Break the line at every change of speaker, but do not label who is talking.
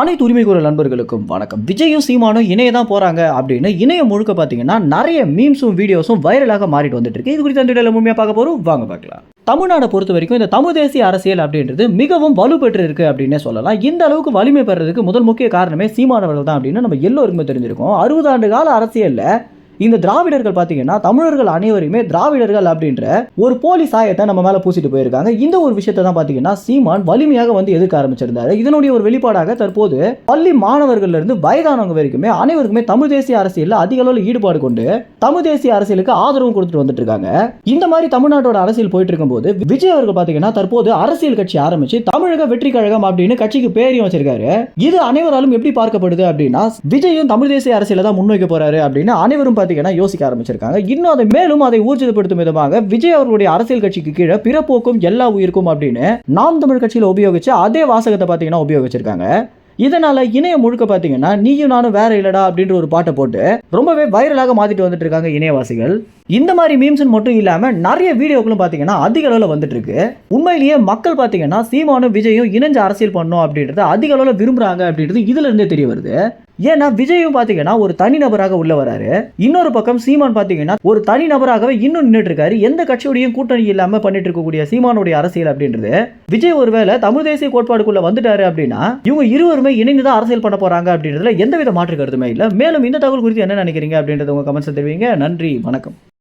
அனைத்து உரிமை குரல் நண்பர்களுக்கும் வணக்கம். விஜயும் சீமானும் இணைய தான் போகிறாங்க அப்படின்னு இணையம் முழுக்க பார்த்தீங்கன்னா நிறைய மீம்ஸும் வீடியோஸும் வைரலாக மாறிட்டு வந்துட்டு இருக்கு. இது குறித்து அந்த வீடியோல முழுமையாக பார்க்க போகிறோம் வாங்க பார்க்கலாம். தமிழ்நாடை பொறுத்த வரைக்கும் இந்த தமிழ் தேசிய அரசியல் அப்படின்றது மிகவும் வலுப்பெற்று இருக்கு அப்படின்னே சொல்லலாம். இந்த அளவுக்கு வலிமை பெறதுக்கு முதல் முக்கிய காரணமே சீமானவர்கள் தான் அப்படின்னு நம்ம எல்லோருக்குமே தெரிஞ்சிருக்கோம். அறுபது ஆண்டு கால அரசியலில் இந்த திராவிடர்கள் பார்த்தீங்கன்னா தமிழர்கள் அனைவருமே திராவிடர்கள் அப்படின்ற ஒரு போலி சாயத்தை நம்ம மேலே பூசிட்டு போயிருக்காங்க. இந்த ஒரு விஷயத்தை தான் பார்த்தீங்கன்னா சீமான் வலிமையாக வந்து எதிர்க்க ஆரம்பிச்சிருந்தாரு. இதனுடைய ஒரு வெளிப்பாடாக தற்போது பள்ளி மாணவர்கள் இருந்து வயதானவங்க வரைக்குமே அனைவருக்குமே தமிழ் தேசிய அரசியலில் அதிக அளவில் ஈடுபாடு கொண்டு தமிழ் தேசிய அரசியலுக்கு ஆதரவு கொடுத்துட்டு வந்துட்டு இருக்காங்க இந்த மாதிரி தமிழ்நாட்டோட அரசியல் போயிட்டு இருக்கும்போது விஜய் அவர்கள் பார்த்தீங்கன்னா தற்போது அரசியல் கட்சி ஆரம்பிச்சு தமிழக வெற்றி கழகம் அப்படின்னு கட்சிக்கு பேரையும் வச்சிருக்காரு. இது அனைவராலும் எப்படி பார்க்கப்படுது அப்படின்னா விஜயும் தமிழ் தேசிய அரசியல தான் முன்வைக்க போறாரு அப்படின்னு அனைவரும் பார்த்தீங்கன்னா யோசிக்க ஆரம்பிச்சிருக்காங்க. இன்னும் அதை மேலும் அதை ஊர்ஜிதப்படுத்தும் விதமாக விஜய் அவர்களுடைய அரசியல் கட்சிக்கு கீழே பிறப்போக்கும் எல்லா உயிருக்கும் அப்படின்னு நாம் தமிழ் கட்சியில் உபயோகிச்சு அதே வாசகத்தை பார்த்தீங்கன்னா உபயோகிச்சிருக்காங்க. இதனால இணையம் முழுக்க பார்த்தீங்கன்னா நீயும் நானும் வேற இல்லடா அப்படின்ற ஒரு பாட்டை போட்டு ரொம்பவே வைரலாக மாத்திட்டு வந்துட்டு இருக்காங்க இணையவாசிகள். இந்த மாதிரி மீம்ஸ்னு மட்டும் இல்லாம நிறைய வீடியோக்களும் பார்த்தீங்கன்னா அதிக அளவில் வந்துட்டு இருக்கு உண்மையிலேயே மக்கள் பார்த்தீங்கன்னா சீமானும் விஜயும் இணைஞ்சு அரசியல் பண்ணும் அப்படின்றத அதிக அளவில் விரும்புறாங்க அப்படின்றது இதுல இருந்தே தெரிய வருது. ஏன்னா விஜயும் பார்த்தீங்கன்னா ஒரு தனிநபராக உள்ள வராரு. இன்னொரு பக்கம் சீமான் பார்த்தீங்கன்னா ஒரு தனிநபராகவே இன்னும் நின்றுட்டு இருக்காரு. எந்த கட்சியோடையும் கூட்டணி இல்லாம பண்ணிட்டு இருக்கக்கூடிய சீமானுடைய அரசியல் அப்படின்றது. விஜய் ஒருவேளை தமிழ் தேசிய கோட்பாடுக்குள்ள வந்துட்டாரு அப்படின்னா இவங்க இருவருமே இணைந்து தான் அரசியல் பண்ண போறாங்க அப்படின்றதுல எந்தவித மாற்று கருத்துமே இல்லை. மேலும் இந்த தகவல் குறித்து என்ன நினைக்கிறீங்க அப்படின்றத உங்க கமெண்ட்ஸ் தெரிவிங்க. நன்றி வணக்கம்.